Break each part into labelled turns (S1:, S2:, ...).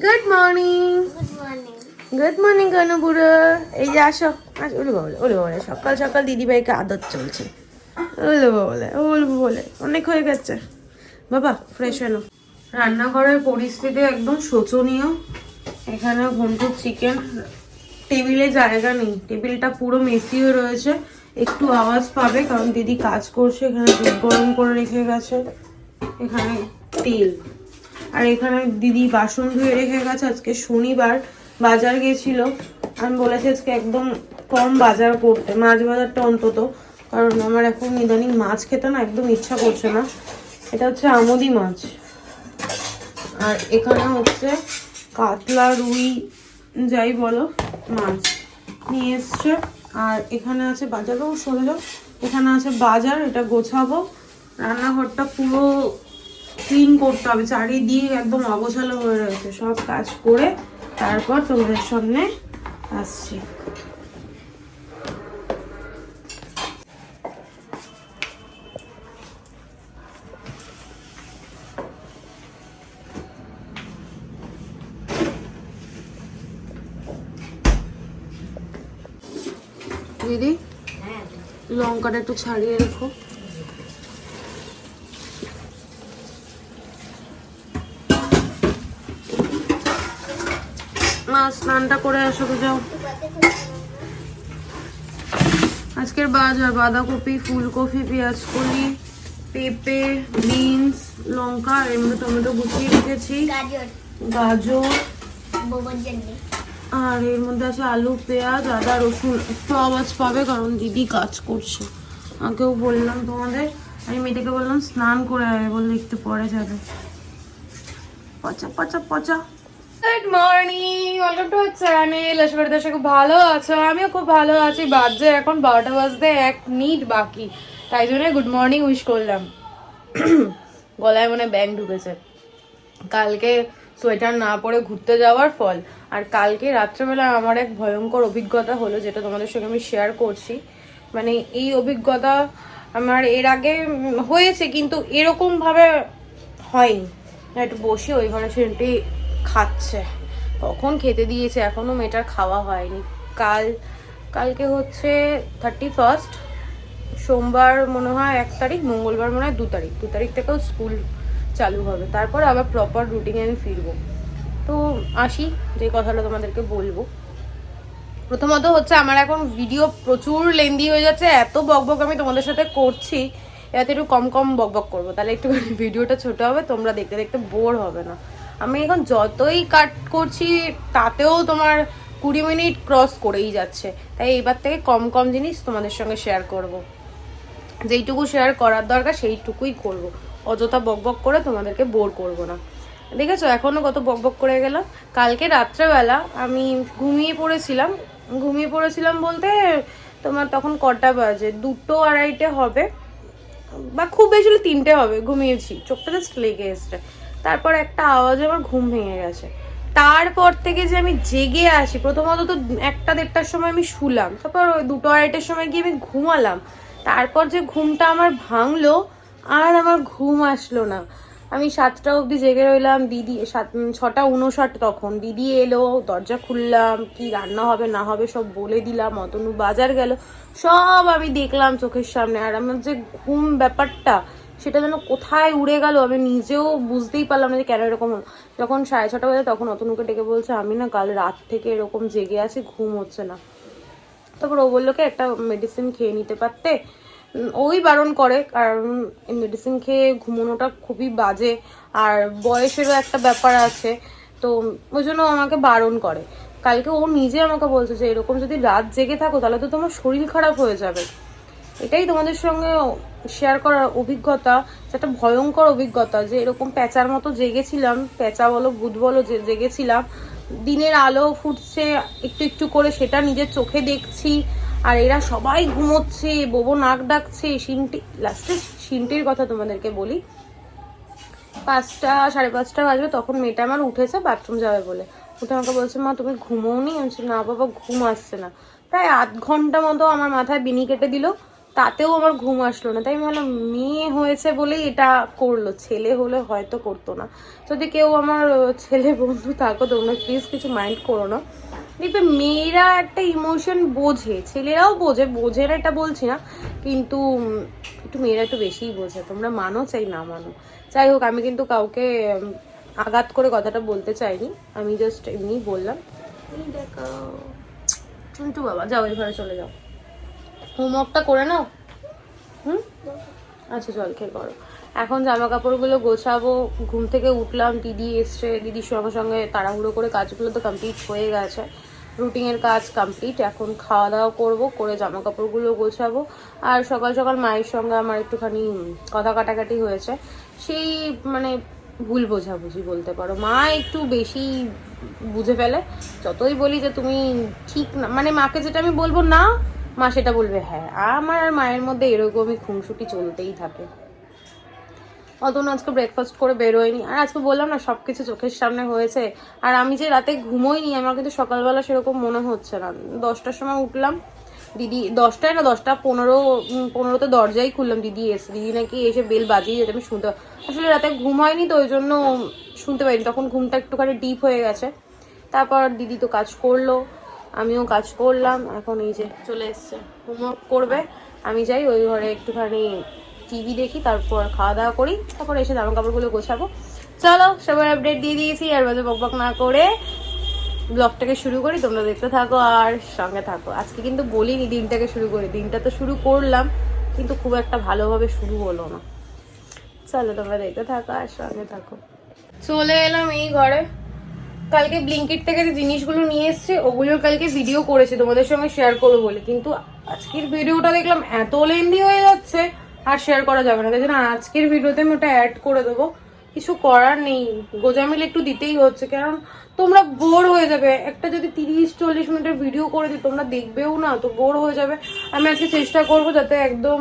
S1: Good morning
S2: good morning
S1: Kanu বুড়ো এই যে আসো। আসো ওলে বাবলে ওলে বাবলে সকাল সকাল দিদিভাইকে আদর চলছে। ওলে বাবলে বলব বলে। অনেক হয়ে গেছে। বাবা ফ্রেশ হলো রান্নাঘরের পরিস্থিতি একদম শোচনীয়। এখানে ঘন্টুর চিকেন টেবিলে জায়গা নেই। টেবিলটা পুরো মেসি হয়ে রয়েছে। একটু আওয়াজ পাবে কারণ দিদি কাজ করছে। এখানে দুধ গরম করে রেখে গেছে। এখানে তেল। আর এখানে দিদি বাসন ধুয়ে রেখে গেছে। আজকে শনিবার বাজার গেছিল আমি বলেছি আজকে একদম কম বাজার করতে, মাছ বাজারটা অন্তত। কারণ আমার এখন ইদানিং মাছ খেতে না একদম ইচ্ছা করছে না। এটা হচ্ছে আমদি মাছ। আর এখানে হচ্ছে কাতলা, রুই, যাই বলো, মাছ নিয়ে এসছে। আর এখানে আছে বাজারও সরে এখানে আছে বাজার, এটা গোছাবো। রান্নাঘরটা পুরো ক্লিন করতে হবে চারিদিক একদম অগোছালো হয়ে রয়েছে। সব কাজ করে তারপর তোমাদের সামনে আসছি। দিদি লঙ্কাটা একটু ছাড়িয়ে রেখো। স্নানটা করে আসো যাও। আজকের বাজার বাঁধাকপি ফুলকপি পেঁয়াজ কলি পেঁপে বিনস লঙ্কা আর এমনি টমেটো গুছিয়ে রেখেছি।
S2: গাজর।
S1: আর এর মধ্যে আছে আলু পেঁয়াজ আদা রসুন। একটু আওয়াজ পাবে কারণ দিদি কাজ করছে। আগেও বললাম তোমাদের আমি মেয়েটাকে বললাম স্নান করে আয় বললে একটু পরে যাবে। পচা পচা পচা। Good morning welcome to our channel আশা করি দর্শক ভালো আছো। আমিও খুব ভালো আছি। বাজে এখন বারোটা বাজতে এক মিনিট বাকি। তাই জন্য গুড মর্নিং উইশ করলাম। গলায় মনে ব্যাং ঢুকেছে। কালকে সোয়েটার না পরে ঘুরতে যাওয়ার ফল। আর কালকে রাত্রেবেলা আমার এক ভয়ঙ্কর অভিজ্ঞতা হলো, যেটা তোমাদের সঙ্গে আমি শেয়ার করছি। মানে এই অভিজ্ঞতা আমার এর আগে হয়েছে, কিন্তু এরকম ভাবে হয়নি। একটু বসে, ওই ঘরে সেটি খাচ্ছে। কখন খেতে দিয়েছে? এখনও মেয়েটার খাওয়া হয়নি। কাল, কালকে হচ্ছে থার্টি ফার্স্ট সোমবার মনে হয় এক তারিখ, মঙ্গলবার মনে হয় দু তারিখ। দু তারিখ থেকেও স্কুল চালু হবে। তারপর আবার প্রপার রুটিনে আমি ফিরবো। তো আসি, যে কথাটা তোমাদেরকে বলব। প্রথমত হচ্ছে আমার এখন ভিডিও প্রচুর লেন্দি হয়ে যাচ্ছে। এত বকবক আমি তোমাদের সাথে করছি, এতে একটু কম কম বকবক করব। তাহলে একটু ভিডিওটা ছোট হবে, তোমরা দেখতে দেখতে বোর হবে না। আমি এখন যতই কাট করছি, তাতেও তোমার কুড়ি মিনিট ক্রস করেই যাচ্ছে। তাই এবার থেকে কম কম জিনিস তোমাদের সঙ্গে শেয়ার করব। যেইটুকু শেয়ার করার দরকার, সেইটুকুই করব। অযথা বকবক করে তোমাদেরকে বোর করব না। দেখেছ, এখনও কত বকবক করে গেলাম। কালকে রাত্রেবেলা আমি ঘুমিয়ে পড়েছিলাম। ঘুমিয়ে পড়েছিলাম বলতে তোমার তখন কটা বাজে? দুটো আড়াইটে হবে। বা খুব বেশি তিনটে হবে, ঘুমিয়েছি। চোখটা জাস্ট লেগে এসছে। তারপর একটা আওয়াজে আমার ঘুম ভেঙে গেছে। তারপর থেকে যে আমি জেগে আসি, প্রথমত তো একটা দেড়টার সময় আমি শুলাম, তারপর ওই দুটো আড়াইটার সময় গিয়ে আমি ঘুমালাম। তারপর যে ঘুমটা আমার ভাঙলো, আর আমার ঘুম আসলো না। আমি সাতটা অবধি জেগে রইলাম দিদি সাত ছটা উনষাট তখন। দিদি এলো, দরজা খুললাম, কি রান্না হবে, না হবে সব বলে দিলাম, অতনু বাজার গেল। সব আমি দেখলাম চোখের সামনে। আর আমার যে ঘুম ব্যাপারটা সেটা যেন কোথায় উড়ে গেল, আমি নিজেও বুঝতেই পারলাম না যে কেন এরকম হলো। যখন সাড়ে ছটা বাজে তখন অতনুকে ডেকে বলছে, আমি না কাল রাত থেকে এরকম জেগে আছি, ঘুম হচ্ছে না। তারপর ও বলল কি, একটা মেডিসিন খেয়ে নিতে পারতে? ওই বারণ করে, কারণ মেডিসিন খেয়ে ঘুমোনোটা খুবই বাজে, আর বয়সেরও একটা ব্যাপার আছে, তো ওই জন্য আমাকে বারণ করে। কালকে ও নিজে আমাকে বলছে যে, এরকম যদি রাত জেগে থাকো তাহলে তো তোমার শরীর খারাপ হয়ে যাবে। এটাই তোমাদের সঙ্গে শেয়ার করার অভিজ্ঞতা একটা ভয়ঙ্কর অভিজ্ঞতা, যে এরকম প্যাঁচার মতো জেগেছিলাম, প্যাঁচা বলো, ভূত বলো জেগেছিলাম। দিনের আলো ফুটছে, একটু একটু করে সেটা নিজের চোখে দেখছি, আর এরা সবাই ঘুমোচ্ছে বোবো নাক ডাকছে সিনটি লাস্টে সিনটির কথা তোমাদেরকে বলি। পাঁচটা, সাড়ে পাঁচটা বাজবে, তখন মেয়েটা আমার উঠেছে বাথরুম যাবে বলে। উঠে আমাকে বলছে, মা, তুমি ঘুমোও নি আমি না বাবা, ঘুম আসছে না। প্রায় আধ ঘণ্টা মতো আমার মাথায় বিনি কেটে দিল। তাতেও আমার ঘুম আসলো না। তাই ভাবলাম, মেয়ে হয়েছে বলেই এটা করল, ছেলে হলে হয়তো করতো না। যদি কেউ আমার ছেলে বন্ধু থাকো, তোমরা প্লিজ কিছু মাইন্ড করো না। দেখবে মেয়েরা একটা ইমোশন বোঝে, ছেলেরাও বোঝে বোঝে না এটা বলছি না, কিন্তু একটু মেয়েরা একটু বেশিই বোঝে। তোমরা মানো চাই না মানো। যাই হোক, আমি কিন্তু কাউকে আঘাত করে কথাটা বলতে চাইনি। আমি জাস্ট এমনি বললাম। দেখো। চুন্টু বাবা, যাও ঘরে চলে যাও। হোমওয়ার্কটা করে নাও। হুম? আচ্ছা জল খেয়ে করো এখন জামা কাপড়গুলো গোছাবো। ঘুম থেকে উঠলাম, দিদি এসছে। দিদির সঙ্গে সঙ্গে তাড়াহুড়ো করে কাজগুলো তো কমপ্লিট হয়ে গেছে। রুটিনের কাজ কমপ্লিট এখন খাওয়া দাওয়া করব, করে জামা কাপড়গুলো গোছাবো। আর সকাল সকাল মায়ের সঙ্গে আমার একটুখানি কথা কাটাকাটি হয়েছে। সেই মানে ভুল বোঝাবুঝি বলতে পারো। মা একটু বেশি বুঝে ফেলে। যতই বলি যে তুমি ঠিক না মানে মাকে যেটা আমি বলব, না মা সেটা বলবে হ্যাঁ আমার আর মায়ের মধ্যে এরকমই খুনসুটি চলতেই থাকে। অতন আজকে ব্রেকফাস্ট করে বেরোয়নি। আর আজকে বললাম না সব কিছু চোখের সামনে হয়েছে। আর আমি যে রাতে ঘুমোইনি, আমার কিন্তু সকালবেলা সেরকম মনে হচ্ছে না। দশটার সময় উঠলাম। দিদি, দশটায় না, দশটা পনেরো পনেরোতে দরজাই খুললাম। দিদি এসে, দিদি নাকি এসে বেল বাজিয়ে যেতে আমি শুনতে আসলে রাতে ঘুম হয়নি তো, ওই জন্য শুনতে পাইনি তখন ঘুমটা একটুখানি ডিপ হয়ে গেছে। তারপর দিদি তো কাজ করল। আমিও কাজ করলাম, এখন এই যে চলে এসছে। হোমওয়ার্ক করবে, আমি যাই ওই ঘরে একটুখানি টিভি দেখি, তারপর খাওয়া দাওয়া করি, তারপর এসে জামা কাপড়গুলো গোছাবো। চলো, সবার আপডেট দিয়ে দিয়েছি, আর বাজে বকবক না করে ব্লগটাকে শুরু করি, তোমরা দেখতে থাকো আর সঙ্গে থাকো। আজকে কিন্তু বলিনি দিনটাকে শুরু করি, দিনটা তো শুরু করলাম, কিন্তু খুব একটা ভালোভাবে শুরু হলো না। চলো, তোমরা দেখতে থাকো আর সঙ্গে থাকো। চলে এলাম এই ঘরে। কালকে ব্লিঙ্কিট থেকে যে জিনিসগুলো নিয়ে এসছে ওগুলোর কালকে ভিডিও করেছি, তোমাদের সঙ্গে শেয়ার করব বলে। কিন্তু আজকের ভিডিওটা দেখলাম এত লেন্দি হয়ে যাচ্ছে, আর শেয়ার করা যাবে না। তাই জন্য আজকের ভিডিওতে আমি ওটা অ্যাড করে দেবো। কিছু করার নেই। গোজামিল একটু দিতেই হচ্ছে, কারণ তোমরা বোর হয়ে যাবে। একটা যদি তিরিশ, চল্লিশ মিনিটের ভিডিও করে দিই, তোমরা দেখবেও না, তো বোর হয়ে যাবে। আমি আজকে চেষ্টা করব যাতে একদম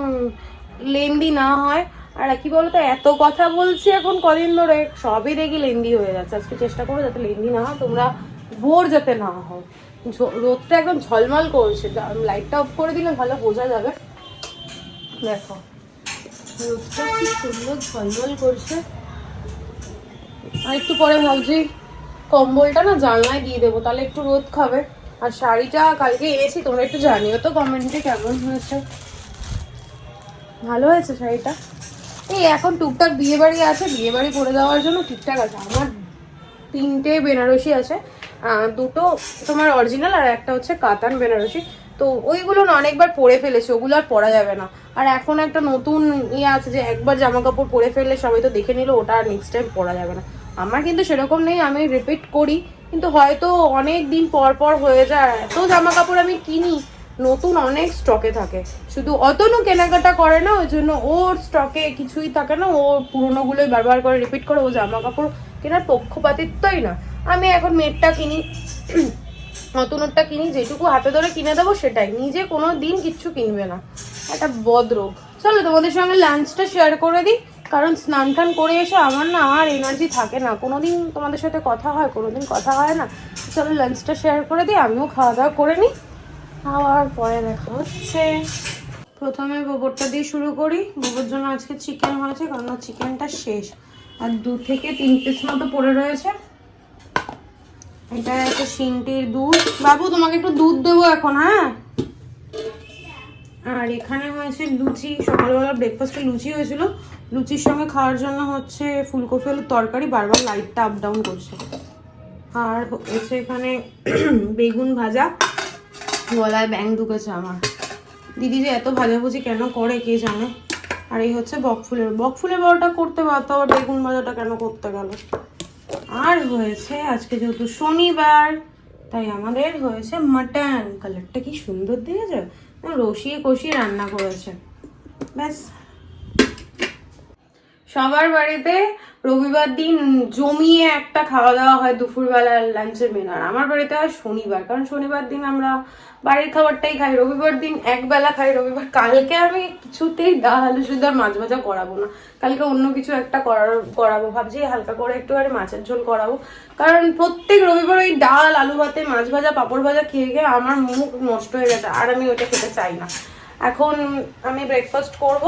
S1: লেন্দি না হয়। আর কি বলতো, এত কথা বলছি এখন কদিন ধরে, সবই দেখি লেন্দি হয়ে যাচ্ছে। আজকে চেষ্টা করব যাতে লেন্দি না হয়, তোমরা ভোর যাতে না ঝ- রোদটা একদম ঝলমল করছে। লাইটটা অফ করে দিলে ভালো, বোঝা যাবে। দেখো, রোদটা কি সুন্দর ঝলমল করছে। আর একটু পরে ভাবছি, কম্বলটা না জানলায় দিয়ে দেবো, তাহলে একটু রোদ খাবে। আর শাড়িটা কালকে এনেছি, তোমরা একটু জানিও তো কমেন্টে কেমন হয়েছে। ভালো হয়েছে শাড়িটা? এই এখন টুকটাক বিয়ে বাড়ি আছে বিয়ে বাড়ি করে দেওয়ার জন্য ঠিকঠাক আছে। আমার তিনটে বেনারসি আছে। দুটো তোমার অরিজিনাল আর একটা হচ্ছে কাতান বেনারসি। তো ওইগুলো না অনেকবার পরে ফেলেছে, ওগুলো আর পরা যাবে না। আর এখন একটা নতুন ইয়ে আছে যে একবার জামা কাপড় পরে ফেললে সবাই তো দেখে নিল, ওটা আর নেক্সট টাইম পরা যাবে না। আমার কিন্তু সেরকম নেই, আমি রিপিট করি। কিন্তু হয়তো অনেক দিন পর পর হয়ে যায়, এত জামা কাপড় আমি কিনি নতুন অনেক স্টকে থাকে। শুধু অতনও কেনাকাটা করে না, ওই জন্য ওর স্টকে কিছুই থাকে না। ও পুরোনোগুলোই বারবার করে রিপিট করে, ও জামা কাপড় কেনার পক্ষপাতিত্বই না। আমি এখন মেয়েরটা কিনি নতুনটা কিনি, যেটুকু হাতে ধরে কিনে দেবো সেটাই। নিজে কোনো দিন কিচ্ছু কিনবে না। একটা বদরোগ। চলো তোমাদের সঙ্গে লাঞ্চটা শেয়ার করে দিই, কারণ স্নান টান করে এসে আমার না আর এনার্জি থাকে না। কোনো দিন তোমাদের সাথে কথা হয় কোনো দিন কথা হয় না। চলো লাঞ্চটা শেয়ার করে দিই, আমিও খাওয়া দাওয়া করে নিই। আবার পরে দেখা হচ্ছে। প্রথমে গোবরটা দিয়ে শুরু করি। গোবর জন্য আজকে চিকেন হয়েছে কারণ চিকেনটা শেষ। আর দু থেকে তিন পিস মতো পড়ে রয়েছে। এটা একটা সিনটির দুধ। বাবু, তোমাকে একটু দুধ দেবো এখন হ্যাঁ? আর এখানে হয়েছে লুচি। সকালবেলা ব্রেকফাস্টে লুচি হয়েছিল। লুচির সঙ্গে খাওয়ার জন্য হচ্ছে ফুলকপি আলুর তরকারি, বারবার লাইটটা আপ ডাউন করছে। আর হচ্ছে এখানে বেগুন ভাজা। গলায় ব্যাং ঢুকেছে আমার। দিদি যে এত ভাজাভুজি কেন করে কে জানে? আর এই হচ্ছে বকফুলের বকফুলের বড়টা করতে পারতো, আবার বেগুন ভাজাটা কেন করতে গেল? আর হয়েছে আজকে যেহেতু শনিবার, তাই আমাদের হয়েছে মাটন। কালারটা কি সুন্দর একদম রসিয়ে কষিয়ে রান্না করেছে। ব্যাস। সবার বাড়িতে রবিবার দিন জমিয়ে একটা খাওয়া দাওয়া হয় দুপুরবেলার লাঞ্চের মেনু আর আমার বাড়িতে হয় শনিবার, কারণ শনিবার দিন আমরা বাড়ির খাবারটাই খাই, রবিবার দিন একবেলা খাই, রবিবার কালকে আমি কিছুতেই ডাল আলু শুধু আর মাছ ভাজা করাবো না। কালকে অন্য কিছু একটা করার, করাবো, ভাবছি হালকা করে একটু আর মাছের ঝোল করাবো। কারণ প্রত্যেক রবিবার ওই ডাল, আলু ভাতে, মাছ ভাজা, পাঁপড় ভাজা খেয়ে খেয়ে আমার মুখ নষ্ট হয়ে গেছে, আর আমি ওটা খেতে চাই না। এখন আমি ব্রেকফাস্ট করব।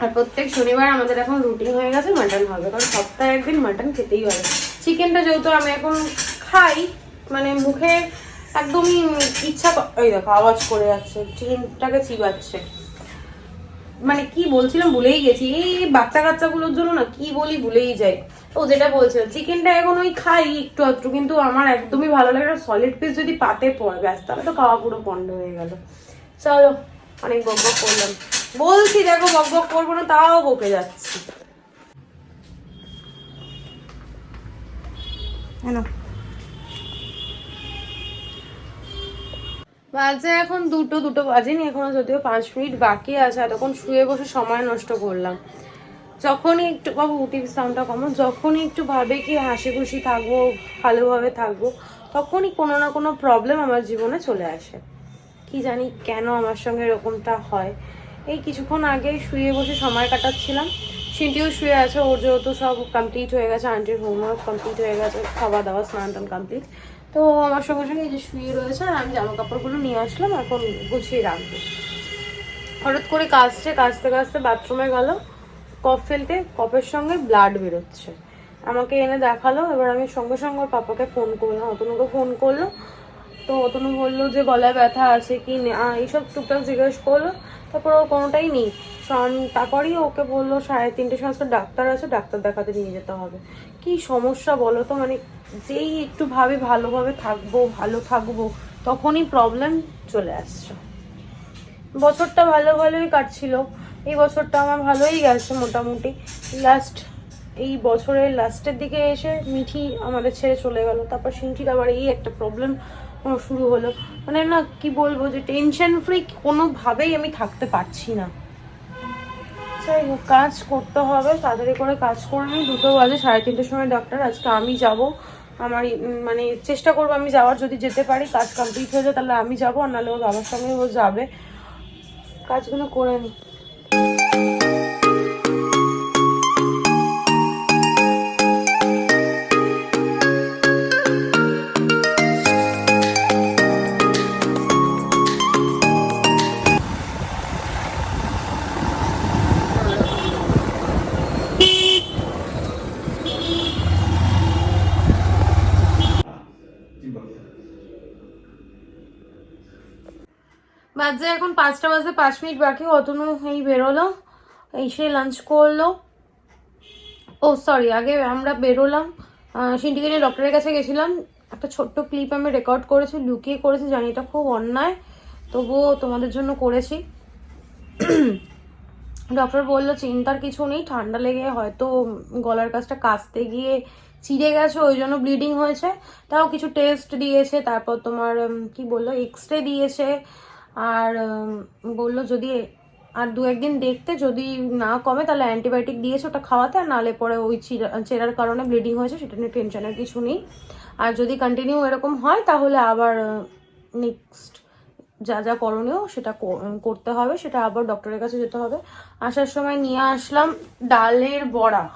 S1: আর প্রত্যেক শনিবার আমাদের এখন রুটিন হয়ে গেছে মাটন হবে, কারণ সপ্তাহে একদিন মাটন খেতেই হবে চিকেনটা যেহেতু আমি এখন খাই মানে মুখে একদমই ইচ্ছা এই দেখো, আওয়াজ করে যাচ্ছে, চিকেনটাকে চিবাচ্ছে। মানে কি বলছিলাম ভুলেই গেছি, এই বাচ্চা কাচ্চাগুলোর জন্য না কি বলি ভুলেই যাই। ও যেটা বলছিলাম চিকেনটা এখন ওই খাই একটু একটু কিন্তু আমার একদমই ভালো লাগে সলিড পিস যদি পাতে পড়ে, ব্যাস, তাহলে তো খাওয়া পুরো বন্ধ হয়ে গেল। চলো, অনেক বক করলাম। বলছি, দেখো, বক বক করব না, তাও বকে যাচ্ছি। বাজে এখন দুটো দুটো বাজেনি, এখনও যদিও পাঁচ মিনিট বাকি আছে, এতক্ষণ শুয়ে বসে সময় নষ্ট করলাম। যখনই একটু, বাবু, টিভি সাউন্ডটা কমো যখনই একটু ভাবে কি হাসি খুশি থাকব, ভালোভাবে থাকব, তখনই কোনো না কোনো প্রবলেম আমার জীবনে চলে আসে। কি জানি কেন আমার সঙ্গে এরকমটা হয়। এই কিছুক্ষণ আগে শুয়ে বসে সময় কাটাচ্ছিলাম। সিনটিও শুয়ে আছে, ওর যেহেতু সব কমপ্লিট হয়ে গেছে, আন্টির হোমওয়ার্ক কমপ্লিট হয়ে গেছে খাওয়া দাওয়া স্নান টান কমপ্লিট তো আমার সঙ্গে সঙ্গে এই যে শুয়ে রয়েছে, আর আমি জামা কাপড়গুলো নিয়ে আসলাম, এখন গুছিয়ে রাখব। হঠাৎ করে কাজছে কাজতে কাজতে বাথরুমে গেল। কফ ফেলতে কফের সঙ্গে ব্লাড বেরোচ্ছে। আমাকে এনে দেখাল, এবার আমি সঙ্গে সঙ্গে ওর পাপাকে ফোন করলাম, অতনুকে ফোন করল। তো অতনু বলল যে, গলায় ব্যথা আছে কি না, এইসব টুকটাক জিজ্ঞেস করল। তারপর ও কোনোটাই নেই। তারপরেই ওকে বলল সাড়ে তিনটে সমস্ত ডাক্তার আছে, ডাক্তার দেখাতে নিয়ে যেতে হবে। কি সমস্যা বলো তো? মানে যেই একটু ভাবে ভালোভাবে থাকব, ভালো থাকব, তখনই প্রবলেম চলে আসছে। বছরটা ভালো ভালোই কাটছিল। এই বছরটা আমার ভালোই গেছে মোটামুটি। লাস্ট এই বছরের লাস্টের দিকে এসে মিঠি আমাদের ছেড়ে চলে গেল। তারপর সিনটির আবার এই একটা প্রবলেম শুরু হলো। মানে না, কি বলব যে টেনশন ফ্রি কোনোভাবেই আমি থাকতে পারছি না। যাই হোক, কাজ করতে হবে, তাড়াতাড়ি করে কাজ করে নিই। দুটো বাজে, সাড়ে তিনটের সময় ডক্টর আজকে আমি যাব। আমার মানে চেষ্টা করব আমি যাওয়ার, যদি যেতে পারি, কাজ কমপ্লিট হয়ে যায়, তাহলে আমি যাব, আর নাহলে ওর বাবার সঙ্গে ও যাবে। কাজগুলো করে নিই। বাজে, এখন পাঁচটা বাজে, পাঁচ মিনিট বাকি। অতনু এই বেরোলো এই সে লাঞ্চ করল। ও সরি আগে আমরা বেরোলাম। সিন্ডিকে নিয়ে ডক্টরের কাছে গেছিলাম। একটা ছোট্ট ক্লিপ আমি রেকর্ড করেছি, লুকিয়ে করেছি, জানি এটা খুব অন্যায়। তবুও তোমাদের জন্য করেছি। ডক্টর বলল, চিন্তার কিছু নেই, ঠান্ডা লেগে হয়তো গলার কাছটা কাচতে গিয়ে চিড়ে গেছে, ওই জন্য ব্লিডিং হয়েছে। তাও কিছু টেস্ট দিয়েছে, তারপর তোমার কি বলল এক্স রে দিয়েছে। আর বলল যদি, আর দু একদিন দেখতে যদি না কমে তাহলে অ্যান্টিবায়োটিক দিয়েছে ওটা খাওয়াতে, আর নালে পরে ওই চিরা- চেরার কারণে ব্লিডিং হয়েছে, সেটা নিয়ে টেনশনের কিছু নেই। আর যদি কন্টিনিউ এরকম হয় তাহলে আবার নেক্সট যা যা করণীয় সেটা কর- করতে হবে, সেটা আবার ডক্টরের কাছে যেতে হবে। আসার সময় নিয়ে আসলাম ডালের বড়া,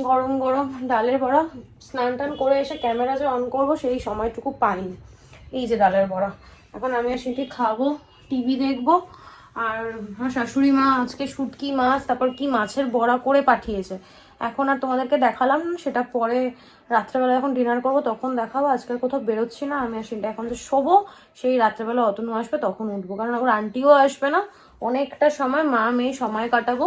S1: গরম গরম ডালের বড়া। স্নান টান করে এসে ক্যামেরা যে অন করব সেই সময়টুকু পাইনি। এই যে ডালের বড়া। এখন আমি সেটি খাব, টিভি দেখব। আর আমার শাশুড়ি মা আজকে শুটকি মাছ, তারপর কি মাছের বড়া করে পাঠিয়েছে। এখন আর তোমাদেরকে দেখালাম, সেটা পরে রাত্রেবেলা যখন ডিনার করব তখন দেখাবো। আজকাল কোথাও বেরোচ্ছি না, আমি আর সেটা এখন যে শোবো, সেই রাত্রেবেলা অতনু আসবে তখন উঠবো। কারণ এখন আন্টিও আসবে না, অনেকটা সময়, মা, মেয়ে সময় কাটাবো।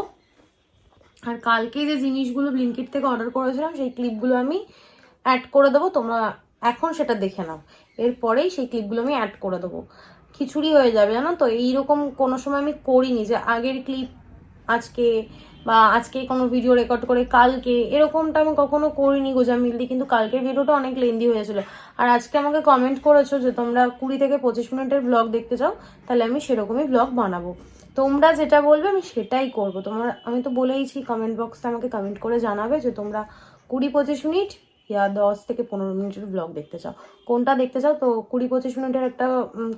S1: আর কালকে যে জিনিসগুলো ব্লিঙ্কিট থেকে অর্ডার করেছিলাম, সেই ক্লিপগুলো আমি অ্যাড করে দেবো, তোমরা এখন সেটা দেখে নাও। এরপরেই সেই ক্লিপগুলো আমি অ্যাড করে দেবো। খিচুড়ি হয়ে যাবে, জানো তো? এইরকম কোনো সময় আমি করিনি যে আগের ক্লিপ আজকে বা আজকে কোনো ভিডিও রেকর্ড করে, কালকে এরকমটা আমি কখনো করিনি গোজামিলদি কিন্তু কালকের ভিডিওটা অনেক লেন্দি হয়েছিল। আর আজকে আমাকে কমেন্ট করেছ যে তোমরা কুড়ি থেকে পঁচিশ মিনিটের ব্লগ দেখতে চাও, তাহলে আমি সেরকমই ব্লগ বানাবো। তোমরা যেটা বলবে আমি সেটাই করব। তোমরা, আমি তো বলেইছি কমেন্ট বক্সে আমাকে কমেন্ট করে জানাবে যে তোমরা কুড়ি পঁচিশ মিনিট ইয়া দশ থেকে পনেরো মিনিটের ব্লগ দেখতে চাও। কোনটা দেখতে চাও? তো কুড়ি পঁচিশ মিনিটের একটা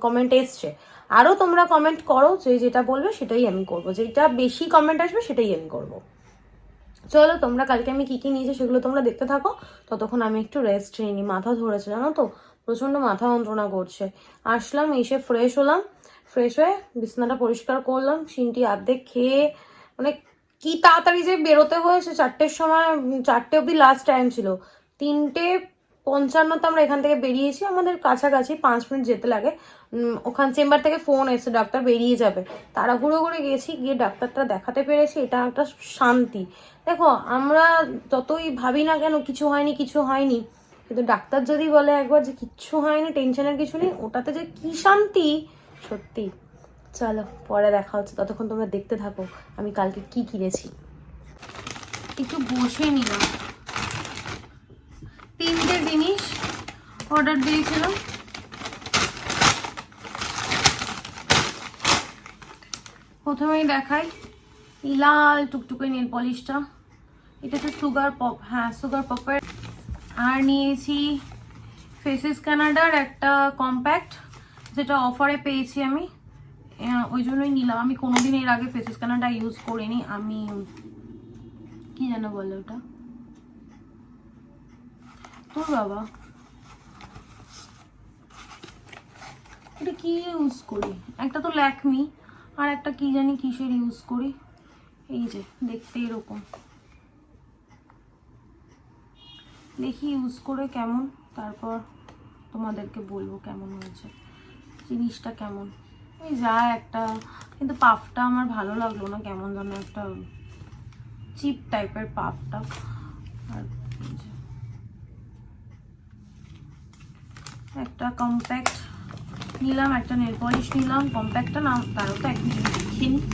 S1: কমেন্ট এসছে। আরও তোমরা কমেন্ট করো যে যেটা বলবে সেটাই আমি করব। যেটা বেশি কমেন্ট আসবে সেটাই আমি করব। চলো, তোমরা কালকে আমি কি কি নিয়েছি সেগুলো তোমরা দেখতে থাকো। ততক্ষণ আমি একটু রেস্ট নিই। মাথা ধরেছে, জানো তো? প্রচণ্ড মাথা যন্ত্রণা করছে। আসলাম, এসে ফ্রেশ হলাম। ফ্রেশ হয়ে বিছানাটা পরিষ্কার করলাম। সিনটি অর্ধেক খেয়ে মানে কি তাড়াতাড়ি যে বেরোতে হয়েছে চারটের সময় চারটে অবধি লাস্ট টাইম ছিল। তিনটে পঞ্চান্নতে আমরা এখান থেকে বেরিয়েছি, আমাদের কাছাকাছি পাঁচ মিনিট যেতে লাগে। ওখান চেম্বার থেকে ফোন এসে ডাক্তার বেরিয়ে যাবে। তাড়াহুড়ো করে গেছি, গিয়ে ডাক্তারটা দেখাতে পেরেছি, এটা একটা শান্তি। দেখো, আমরা যতই ভাবি না কেন, কিছু হয়নি কিছু হয়নি। কিন্তু ডাক্তার যদি বলে একবার যে কিচ্ছু হয়নি, টেনশনের কিছু নেই, ওটাতে যে কি শান্তি, সত্যি। চলো, পরে দেখা হচ্ছে, ততক্ষণ তোমরা দেখতে থাকো, আমি কালকে কি কিনেছি। একটু বসে নিলাম তিনটে জিনিস অর্ডার দিয়েছিলাম। প্রথমেই দেখাই, এই লাল টুকটুকে নেল পলিশটা। এটা তো সুগার পপ হ্যাঁ সুগার পপের আর নিয়েছি ফেসেস কানাডার একটা কম্প্যাক্ট, যেটা অফারে পেয়েছি আমি। ওই জন্যই নিলাম। আমি কোনোদিন এর আগে ফেসেস কানাডা ইউজ করিনি। আমি, কি যেন বলে ওটা? তোর বাবা। এটা কি ইউজ করি? একটা তো ল্যাকমি, আর একটা কি জানি কিসের ইউজ করি? এই যে, দেখতে এরকম। দেখি ইউজ করে কেমন, তারপর তোমাদেরকে বলব কেমন হয়েছে, জিনিসটা কেমন। এই যা একটা, কিন্তু পাফটা আমার ভালো লাগল না, কেমন যেন একটা চিপ টাইপের পাফটা। আর একটা কম্প্যাক্ট নিলাম, একটা নেল পলিশ নিলাম কম্প্যাক্টটা না তারও তো এক মিনিট।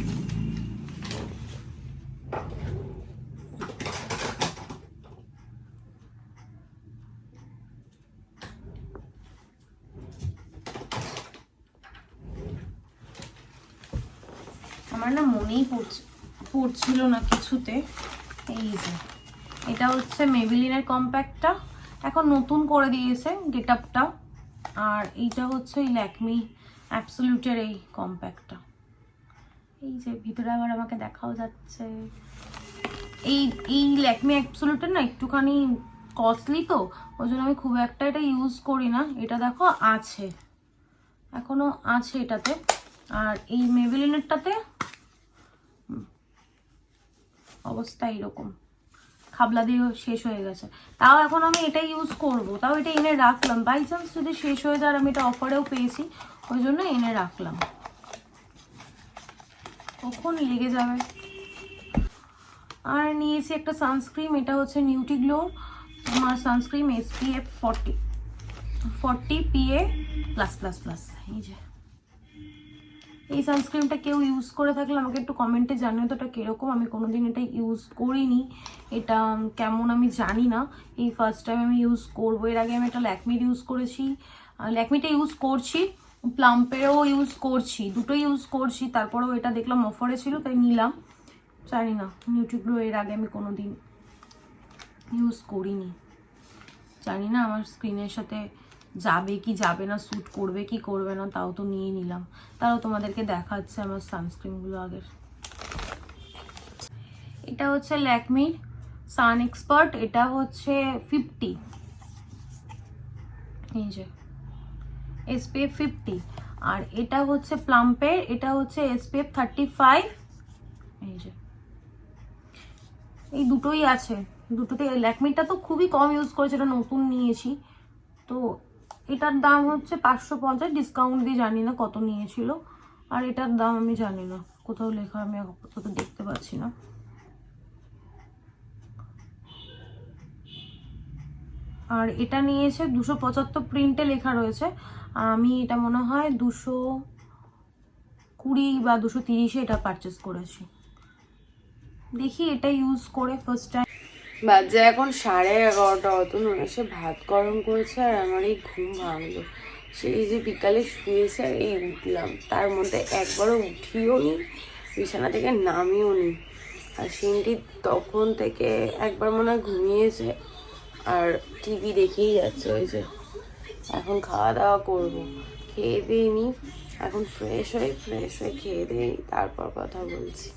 S1: আমার না মনেই পড়ছে, পড়ছিল না কিছুতে। এই যে, এটা হচ্ছে মেবিলিনের কম্প্যাক্টটা এখন নতুন করে দিয়েছে গেট আপটা আর এইটা হচ্ছে এই ল্যাকমি অ্যাবসলিউটের এই কম্প্যাক্টটা। এই যে ভিতরে আবার আমাকে দেখাও যাচ্ছে। এই এই ল্যাকমি অ্যাবসলিউটের না একটুখানি কস্টলি তো ওই জন্য আমি খুব একটা এটা ইউজ করি না। এটা দেখো আছে। এখনও আছে এটাতে। আর এই মেবিলিনেরটাতে অবস্থা এইরকম। খাবলা দিয়ে শেষ হয়ে গেছে। তাও এখন আমি এটা ইউজ করব। তাও এটা এনে রাখলাম। বাই চান্স যদি শেষ হয়ে যায় আর আমি এটা অফারেও পেয়েছি, ওই জন্য এনে রাখলাম। কখন লেগে যাবে? আর নিয়েছি একটা সানস্ক্রিন এটা হচ্ছে নিউটি গ্লো আমার sunscreen S P F forty forty PA plus plus plus এই যে। এই সানস্ক্রিনটা কেউ ইউজ করে থাকলে আমাকে একটু কমেন্টে জানিও তো, এটা কীরকম? আমি কোনোদিন এটা ইউজ করিনি। এটা কেমন আমি জানি না। এই ফার্স্ট টাইম আমি ইউজ করব। এর আগে আমি একটা ল্যাকমির ইউজ করেছি। ল্যাকমিটা ইউজ করছি। প্লাম্পেরও ইউজ করছি। দুটো ইউজ করছি। তারপরেও এটা দেখলাম অফারে ছিল, তাই নিলাম। জানি না নিউট্রিগ্লো এর আগে আমি কোনো দিন ইউজ করিনি। জানি না, আমার স্ক্রিনের সাথে যাবে কি যাবে না স্যুট করবে কি করবে না, তাও তো নিয়ে নিলাম। তাও তোমাদেরকে দেখাচ্ছে আমার সানস্ক্রিনগুলো আগের। এটা হচ্ছে ল্যাকমির সান এক্সপার্ট এটা হচ্ছে ফিফটি এই যে এসপিএফ ফিফটি আর এটা হচ্ছে প্লাম্পের এটা হচ্ছে এসপিএফ থার্টি ফাইভ এই যে, এই দুটোই আছে। দুটোতে ল্যাকমিটা তো খুবই কম ইউজ করেছে, এটা নতুন নিয়েছি। তো এটার দাম হচ্ছে পাঁচশো পঞ্চাশ ডিসকাউন্ট দিয়ে জানি না কত নিয়েছিল। আর এটার দাম আমি জানি না, কোথাও লেখা আমি আপাতত দেখতে পাচ্ছি না। আর এটা নিয়েছে দুশো পঁচাত্তর প্রিন্টে লেখা রয়েছে। আমি এটা মনে হয় দুশো কুড়ি বা দুশো তিরিশে এটা পারচেস করেছি। দেখি এটা ইউজ করে ফার্স্ট টাইম
S3: বাজে এখন সাড়ে এগারোটা, অতন এসে ভাত গরম করেছে আর আমার এই ঘুম ভাঙলো। সেই যে বিকালে শুয়েছে আর এই উঠলাম। তার মধ্যে একবারও উঠিও নি, বিছানা থেকে নামিও নি। আর সিনটি তখন থেকে একবার মনে হয় ঘুমিয়েছে আর টিভি দেখেই যাচ্ছে ওই যে। এখন খাওয়া দাওয়া করব। খেয়ে দিয়ে নি, এখন ফ্রেশ হয়ে ফ্রেশ হয়ে খেয়ে দিয়ে তারপর কথা বলছি।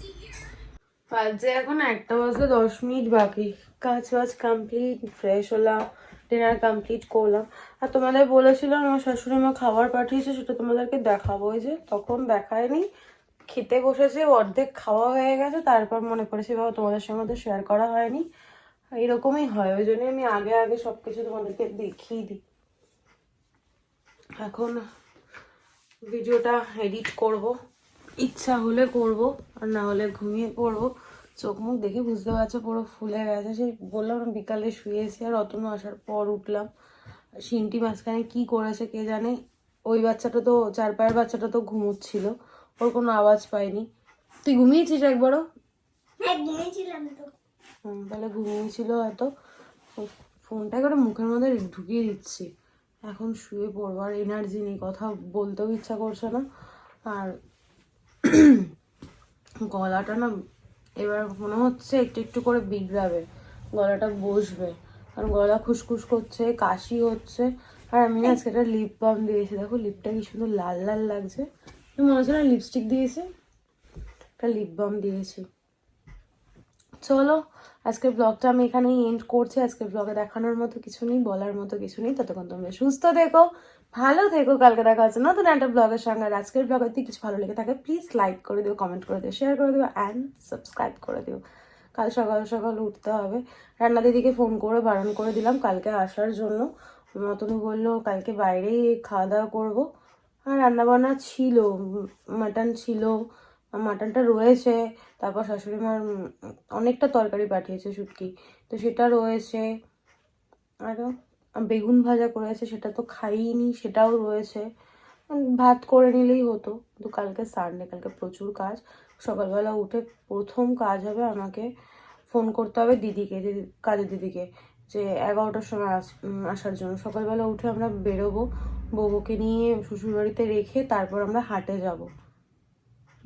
S3: বাজে এখন একটা বাজে দশ মিনিট বাকি। কাজ বাজ কমপ্লিট ফ্রেশ হলাম
S1: ডিনার কমপ্লিট করলাম। আর তোমাদের বলেছিলাম আমার শাশুড়ি মা খাবার পাঠিয়েছে, সেটা তোমাদেরকে দেখাবো। ওই যে তখন দেখায়নি, খেতে বসেছে, অর্ধেক খাওয়া হয়ে গেছে, তারপর মনে পড়েছে বাবা তোমাদের সঙ্গে তো শেয়ার করা হয়নি। এরকমই হয়, ওই জন্যই আমি আগে আগে সব কিছু তোমাদেরকে দেখিয়ে দিই। এখন ভিডিওটা এডিট করব। ইচ্ছা হলে করব আর না হলে ঘুমিয়ে পড়ব। চোখ মুখ দেখে বুঝতে পারছ পুরো ফুলে গেছে। সেই বললাম বিকালে শুয়েছি আর অতনু আসার পর উঠলাম। সিনটি মাঝখানে কি করেছে কে জানে? ওই বাচ্চাটা তো চার পায়ের বাচ্চাটা তো ঘুমোচ্ছিল। ওর কোনো আওয়াজ পাইনি। তুই ঘুমিয়েছিস একবারও?
S2: হ্যাঁ
S1: তাহলে ঘুমিয়েছিল হয়তো ফো- ফোনটা করে মুখের মধ্যে ঢুকিয়ে দিচ্ছি। এখন শুয়ে পড়ব। আর এনার্জি নেই কথা বলতেও ইচ্ছা করছে না। আর গলাটা না, এবার মনে হচ্ছে একটু একটু করে বিগড়াবে। গলাটা বসবে। আর গলা খুসখুস করছে, কাশি হচ্ছে। আর আমি না আজকে একটা লিপ বাম দিয়েছি। দেখো লিপটা কি সুন্দর লাল লাল লাগছে। মনে হচ্ছে না লিপস্টিক দিয়েছে? একটা লিপ বাম দিয়েছি। চলো আজকের ব্লগটা আমি এখানেই এন্ড করছি। আজকের ব্লগে দেখানোর মতো কিছু নেই, বলার মতো কিছু নেই। ততক্ষণ তোমরা সুস্থ থেকো, ভালো থেকো। কালকে দেখা হচ্ছে নতুন একটা ব্লগের সঙ্গে। আর আজকের ব্লগে যদি কিছু ভালো লেগে থাকে প্লিজ লাইক করে দিও কমেন্ট করে দিও শেয়ার করে দিও অ্যান্ড সাবস্ক্রাইব করে দিও। কাল সকাল সকাল উঠতে হবে। রান্না দিদিকে ফোন করে বারণ করে দিলাম, কালকে আসার জন্য। মতনু বলল, কালকে বাইরেই খাওয়া দাওয়া করব। আর রান্নাবান্না ছিল মাটন ছিল, মাটনটা রয়েছে। তারপর শাশুড়ি মার অনেকটা তরকারি পাঠিয়েছে শুটকি তো সেটা রয়েছে আরও বেগুন ভাজা করেছে, সেটা তো খাইনি, সেটাও রয়েছে। ভাত করে নিলেই হতো, কিন্তু কালকে সানডে কালকে প্রচুর কাজ। সকালবেলা উঠে প্রথম কাজ হবে আমাকে ফোন করতে হবে দিদিকে যে কাজের দিদিকে, যে এগারোটার সময় আস আসার জন্য। সকালবেলা উঠে আমরা বেরোবো, বউকে নিয়ে শ্বশুরবাড়িতে রেখে তারপর আমরা হাটে যাব।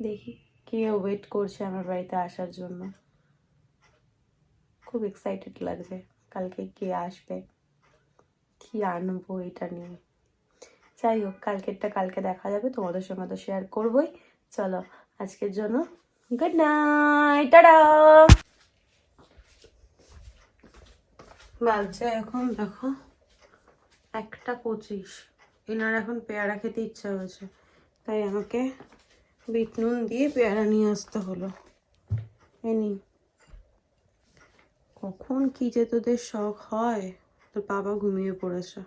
S1: দেখি। কে ওয়েট করছে আমার বাড়িতে আসার জন্য। খুব এক্সাইটেড লাগছে কালকে কে আসবে, কি আনব এটা নিয়ে। যাই হোক, কালকেরটা কালকে দেখা যাবে, তোমাদের সঙ্গে তো শেয়ার করবোই। চলো, আজকের জন্য গুড নাইট টাটা! বাজছে এখন, দেখো, একটা পঁচিশ। এনার এখন পেয়ারা খেতে ইচ্ছা হয়েছে তাই আমাকে বিট নুন দিয়ে পেয়ারা নিয়ে আসতে হলো। এনি কখন কি যে তোদের শখ হয়, তোর বাবা ঘুমিয়ে পড়েছে।